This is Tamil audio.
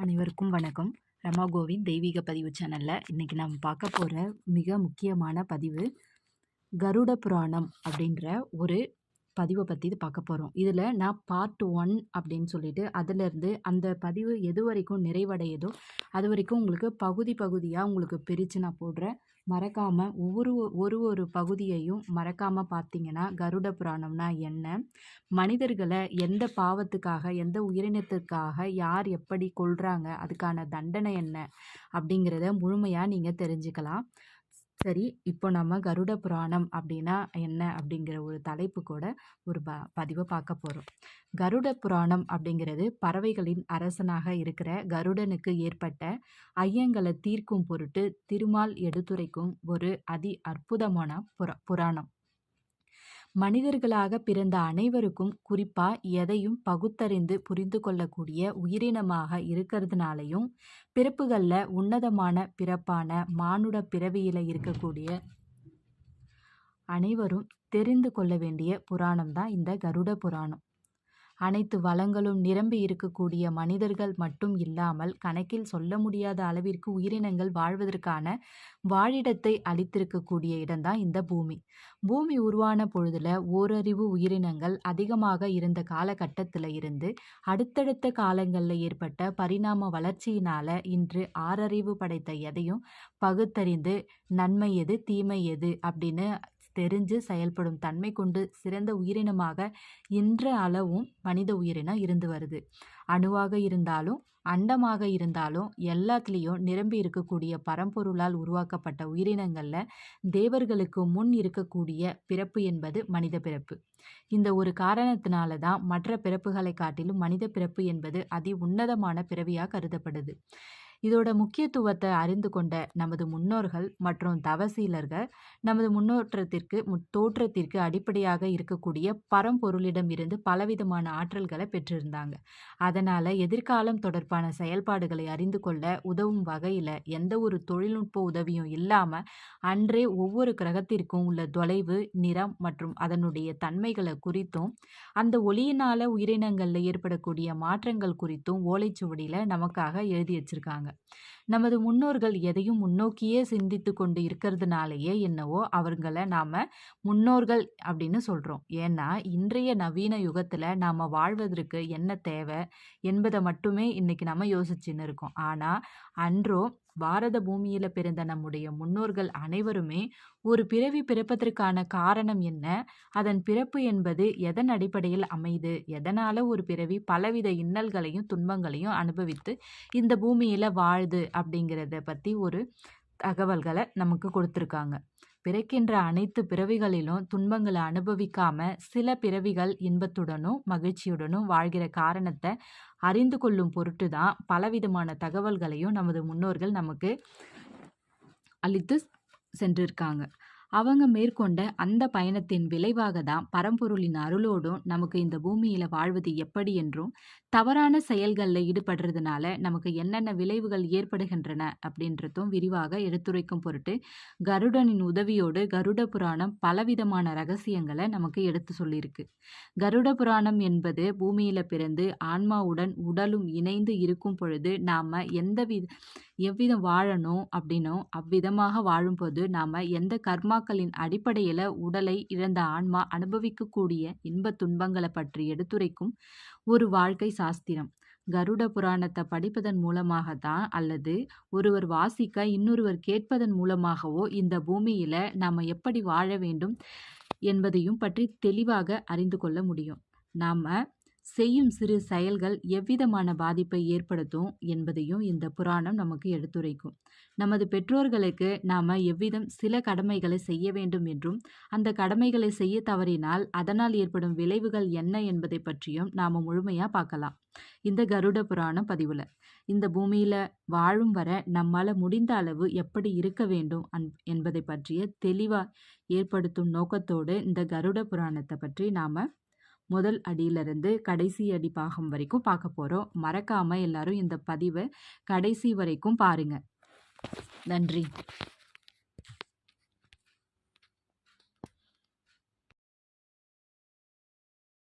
அனைவருக்கும் வணக்கம். ரமா கோவிந்த் தெய்வீக பதிவு சேனலில் இன்றைக்கி நாம் பார்க்க போகிற மிக முக்கியமான பதிவு கருட புராணம் அப்படின்ற ஒரு பதிவை பற்றி இது பார்க்க போகிறோம் இதில் நான் பார்ட் ஒன் அப்படின்னு சொல்லிட்டு அதிலிருந்து அந்த பதிவு எது வரைக்கும் நிறைவடையுதோ அது வரைக்கும் உங்களுக்கு பகுதி பகுதியாக உங்களுக்கு பிரித்து நான் போடுறேன். மறக்காமல் ஒவ்வொரு ஒரு ஒரு பகுதியையும் மறக்காமல் பார்த்தீங்கன்னா கருட புராணம்னா என்ன மனிதர்களை எந்த பாவத்துக்காக எந்த உயிரினத்துக்காக யார் எப்படி கொள்கிறாங்க அதுக்கான தண்டனை என்ன அப்படிங்கிறத முழுமையாக நீங்கள் தெரிஞ்சுக்கலாம். சரி இப்போ நம்ம கருட புராணம் அப்படின்னா என்ன? அப்படிங்கிற ஒரு தலைப்பு கூட ஒரு ப பதிவை பார்க்க போகிறோம் கருட புராணம் அப்படிங்கிறது பறவைகளின் அரசனாக இருக்கிற கருடனுக்கு ஏற்பட்ட ஐயங்களை தீர்க்கும் பொருட்டு திருமால் எடுத்துரைக்கும் ஒரு அதி அற்புதமான புற புராணம். மனிதர்களாக பிறந்த அனைவருக்கும் குறிப்பாக எதையும் பகுத்தறிந்து புரிந்து கொள்ளக்கூடிய உயிரினமாக இருக்கிறதுனாலையும் பிறப்புகளில் உன்னதமான பிறப்பான மானுட பிறவியில் இருக்கக்கூடிய அனைவரும் தெரிந்து கொள்ள வேண்டிய புராணம் தான் இந்த கருட புராணம். அனைத்து வளங்களும் நிரம்பி இருக்கக்கூடிய மனிதர்கள் மட்டும் இல்லாமல் கணக்கில் சொல்ல முடியாத அளவிற்கு உயிரினங்கள் வாழ்வதற்கான வாழிடத்தை அளித்திருக்கக்கூடிய இடம்தான் இந்த பூமி. பூமி உருவான பொழுதுல ஓரறிவு உயிரினங்கள் அதிகமாக இருந்த காலகட்டத்தில் இருந்து அடுத்தடுத்த காலங்களில் ஏற்பட்ட பரிணாம வளர்ச்சியினால இன்று ஆறறிவு படைத்த எதையும் பகுத்தறிந்து நன்மை எது தீமை எது அப்படின்னு தெரிஞ்சு செயல்படும் தன்மை கொண்டு சிறந்த உயிரினமாக இன்ற அளவும் மனித உயிரினம் இருந்து வருது. அணுவாக இருந்தாலும் அண்டமாக இருந்தாலும் எல்லாத்துலேயும் நிரம்பி இருக்கக்கூடிய பரம்பொருளால் உருவாக்கப்பட்ட உயிரினங்களில் தேவர்களுக்கு முன் இருக்கக்கூடிய பிறப்பு என்பது மனித பிறப்பு. இந்த ஒரு காரணத்தினால தான் மற்ற பிறப்புகளை காட்டிலும் மனித பிறப்பு என்பது அதி உன்னதமான பிறவியாக கருதப்படுது. இதோட முக்கியத்துவத்தை அறிந்து கொண்ட நமது முன்னோர்கள் மற்றும் தவசீலர்கள் நமது முன்னோற்றத்திற்கு தோற்றத்திற்கு அடிப்படையாக இருக்கக்கூடிய பரம்பொருளிடம் இருந்து பலவிதமான ஆற்றல்களை பெற்றிருந்தாங்க. அதனால் எதிர்காலம் தொடர்பான செயல்பாடுகளை அறிந்து கொள்ள உதவும் வகையில் எந்த ஒரு தொழில்நுட்ப உதவியும் இல்லாமல் அன்றே ஒவ்வொரு கிரகத்திற்கும் உள்ள தொலைவு நிறம் மற்றும் அதனுடைய தன்மைகளை குறித்தும் அந்த ஒளியினால் உயிரினங்களில் ஏற்படக்கூடிய மாற்றங்கள் குறித்தும் ஓலைச்சுவடியில் நமக்காக எழுதி வச்சிருக்காங்க. சொல்கிறாங்க நமது முன்னோர்கள் எதையும் முன்னோக்கியே சிந்தித்து கொண்டு இருக்கிறதுனாலேயே என்னவோ அவர்களை நாம் முன்னோர்கள் அப்படின்னு சொல்கிறோம் ஏன்னா இன்றைய நவீன யுகத்தில் நாம் வாழ்வதற்கு என்ன தேவை என்பதை மட்டுமே இன்றைக்கி நம்ம யோசிச்சுன்னு இருக்கோம். ஆனால் அன்றோ பாரத பூமியில் பிறந்த நம்முடைய முன்னோர்கள் அனைவருமே ஒரு பிறவி பிறப்பதற்கான காரணம் என்ன? அதன் பிறப்பு என்பது எதன் அடிப்படையில் அமைது? எதனால் ஒரு பிறவி பலவித இன்னல்களையும் துன்பங்களையும் அனுபவித்து இந்த பூமியில் வாழுது அப்படிங்கிறத பற்றி ஒரு தகவல்களை நமக்கு கொடுத்துருக்காங்க. பிறக்கின்ற அனைத்து பிறவிகளிலும் துன்பங்களை அனுபவிக்காம சில பிறவிகள் இன்பத்துடனும் மகிழ்ச்சியுடனும் வாழ்கிற காரணத்தை அறிந்து கொள்ளும் பொருட்டு தான் பலவிதமான தகவல்களையும் நமது முன்னோர்கள் நமக்கு அளித்து சென்றிருக்காங்க. அவங்க மேற்கொண்ட அந்த பயணத்தின் விளைவாக தான் பரம்பொருளின் அருளோடும் நமக்கு இந்த பூமியில் வாழ்வது எப்படி என்றும் தவறான செயல்களில் ஈடுபடுறதுனால நமக்கு என்னென்ன விளைவுகள் ஏற்படுகின்றன அப்படின்றதும் விரிவாக எடுத்துரைக்கும் பொருட்டு கருடனின் உதவியோடு கருட புராணம் பலவிதமான ரகசியங்களை நமக்கு எடுத்து சொல்லியிருக்கு. கருட புராணம் என்பது பூமியில் பிறந்து ஆன்மாவுடன் உடலும் இணைந்து இருக்கும் பொழுது நாம் எந்த வித எவ்விதம் வாழணும் அப்படின்னும் அவ்விதமாக வாழும்போது நாம் எந்த கர்மாக்களின் அடிப்படையில் உடலை இழந்த ஆன்மா அனுபவிக்கக்கூடிய இன்ப துன்பங்களை பற்றி எடுத்துரைக்கும் ஒரு வாழ்க்கை சாஸ்திரம். கருட புராணத்தை படிப்பதன் மூலமாக தான் அல்லது ஒருவர் வாசிக்க இன்னொருவர் கேட்பதன் மூலமாகவோ இந்த பூமியில் நாம் எப்படி வாழ வேண்டும் என்பதையும் பற்றி தெளிவாக அறிந்து கொள்ள முடியும். நாம் செய்யும் சிறு செயல்கள் எவ்விதமான பாதிப்பை ஏற்படுத்தும் என்பதையும் இந்த புராணம் நமக்கு எடுத்துரைக்கும். நமது பெற்றோர்களுக்கு நாம் எவ்விதம் சில கடமைகளை செய்ய வேண்டும் என்றும் அந்த கடமைகளை செய்ய தவறினால் அதனால் ஏற்படும் விளைவுகள் என்ன என்பதை பற்றியும் நாம் முழுமையாக பார்க்கலாம். இந்த கருட புராணம் பதிவில். இந்த பூமியில் வாழும் வர நம்மால் முடிந்த அளவு எப்படி இருக்க வேண்டும் அன் என்பதை பற்றிய தெளிவாக ஏற்படுத்தும் நோக்கத்தோடு இந்த கருட புராணத்தை பற்றி நாம் முதல் அடியிலிருந்து கடைசி அடி பாகம் வரைக்கும் பார்க்க போகிறோம் மறக்காமல் எல்லாரும் இந்த பதிவை கடைசி வரைக்கும் பாருங்கள் நன்றி.